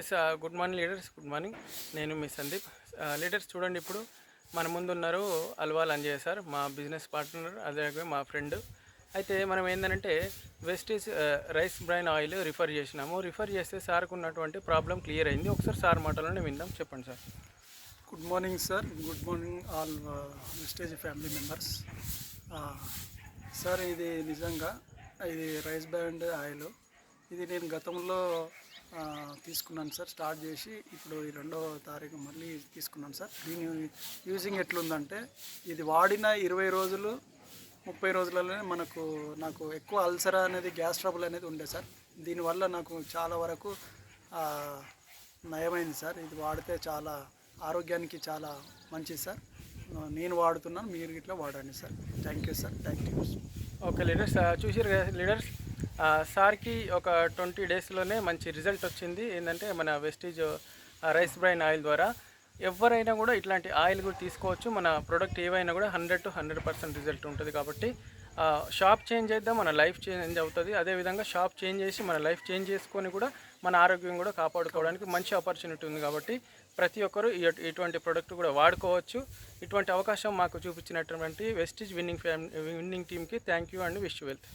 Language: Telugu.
Yes good morning leaders good morning నేను మీ సందీప్. Uh, లీడర్స్ చూడండి ఇప్పుడు. మన ముందు ఉన్నారు అల్వాల్ అంజయ్య సార్ మా బిజినెస్ పార్ట్నర్ అదే మా ఫ్రెండ్ అయితే మనం ఏంటంటే Vestige rice bran oil refer చేసినాము. రిఫర్ చేస్తే సార్కు ఉన్నటువంటి ప్రాబ్లం క్లియర్ అయింది. ఒకసారి సార్ మాటలోనే విందాం. చెప్పండి sir. Good morning sir good morning all Vestige family members sir ఇది నిజంగా ఇది రైస్ బ్రాండ్ ఆయిల్ ఇది నేను గతంలో uh, తీసుకున్నాను సార్. స్టార్ట్ చేసి ఇప్పుడు ఈ రెండవ తారీఖు మళ్ళీ తీసుకున్నాను సార్. దీని యూజింగ్ ఎట్లుందంటే ఇది వాడిన ఇరవై రోజులు ముప్పై రోజులలోనే మనకు నాకు ఎక్కువ అల్సర్ అనేది గ్యాస్ ట్రబుల్ అనేది ఉండే సార్. దీనివల్ల నాకు చాలా వరకు నయమైంది సార్. ఇది వాడితే చాలా ఆరోగ్యానికి చాలా మంచిది సార్. నేను వాడుతున్నాను మీరు ఇట్లా వాడండి sir. Thank you sir. Thank you. Okay leaders చూసారు కదా లీడర్స్? సార్కి ఒక ట్వంటీ డేస్లోనే మంచి రిజల్ట్ వచ్చింది. ఏంటంటే మన వెస్టీజ్ రైస్ బ్రైన్ ఆయిల్ ద్వారా ఎవరైనా కూడా ఇట్లాంటి ఆయిల్ కూడా తీసుకోవచ్చు. మన ప్రోడక్ట్ ఏవైనా కూడా hundred to hundred percent result ఉంటుంది కాబట్టి షాప్ చేంజ్ చేద్దాం మన లైఫ్ చేంజ్ అవుతుంది. అదేవిధంగా షాప్ చేంజ్ చేసి మన లైఫ్ చేంజ్ చేసుకొని కూడా మన ఆరోగ్యం కూడా కాపాడుకోవడానికి మంచి ఆపర్చునిటీ ఉంది కాబట్టి ప్రతి ఒక్కరూ ఇటువంటి ప్రోడక్ట్ కూడా వాడుకోవచ్చు. ఇటువంటి అవకాశం మాకు చూపించినటువంటి వెస్టిజ్ విన్నింగ్ ఫ్యామిలీ విన్నింగ్ టీమ్కి thank you and wish wealth.